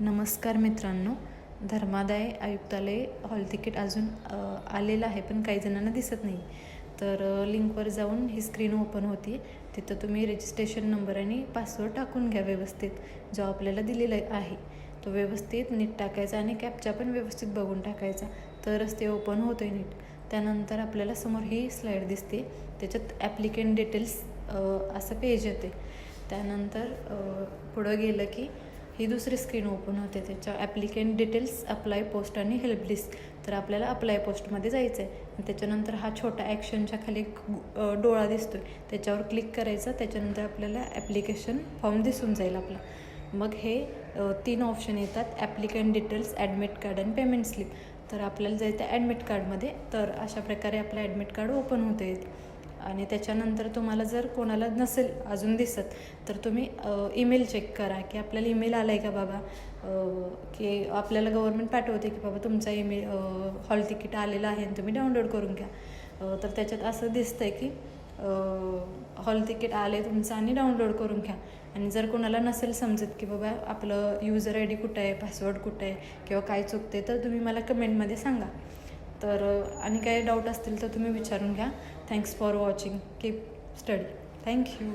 नमस्कार मित्रांनो. धर्मादाय आयुक्तालय हॉल तिकीट अजून आलेलं आहे पण काही जणांना दिसत नाही. तर लिंकवर जाऊन ही स्क्रीन ओपन होती. तिथं तुम्ही रजिस्ट्रेशन नंबर आणि पासवर्ड टाकून घ्या व्यवस्थित जो आपल्याला दिलेला आहे. तो व्यवस्थित नीट टाकायचा आणि कॅपचा पण व्यवस्थित बघून टाकायचा. तरच ते ओपन होतं आहे नीट. त्यानंतर आपल्याला समोर ही स्लाईड दिसते. त्याच्यात ॲप्लिकेंट डिटेल्स असं पेज येते. त्यानंतर पुढं गेलं की ही दुसरी स्क्रीन ओपन होते. त्याच्या ॲप्लिकेंट डिटेल्स अप्लाय पोस्ट आणि हेल्प लिस्ट तर आपल्याला अप्लाय पोस्टमध्ये जायचं आहे आणि त्याच्यानंतर हा छोटा ॲक्शनच्या खाली एक डोळा दिसतो आहे त्याच्यावर क्लिक करायचा. त्याच्यानंतर आपल्याला ॲप्लिकेशन फॉर्म दिसून जाईल आपला. मग हे तीन ऑप्शन येतात. ॲप्लिकंट डिटेल्स ॲडमिट कार्ड आणि पेमेंट स्लिप तर आपल्याला जायचं ॲडमिट कार्डमध्ये तर अशा प्रकारे आपलं ॲडमिट कार्ड ओपन होतं येतं. आणि त्याच्यानंतर तुम्हाला जर कोणाला नसेल अजून दिसत तर तुम्ही ईमेल चेक करा की आपल्याला ईमेल आला आहे का बाबा? की आपल्याला गव्हर्मेंट पाठवते की बाबा तुमचा ईमेल हॉल तिकीट आलेलं आहे आणि तुम्ही डाउनलोड करून घ्या. तर त्याच्यात असं दिसतं आहे की हॉल तिकीट आले तुमचं आणि डाउनलोड करून घ्या. आणि जर कोणाला नसेल समजत की बाबा आपलं युजर आय डी कुठं आहे पासवर्ड कुठं आहे किंवा काय चुकते तर तुम्ही मला कमेंटमध्ये सांगा. तर आणि काही डाऊट असतील तर तुम्ही विचारून घ्या. Thanks for watching keep study thank you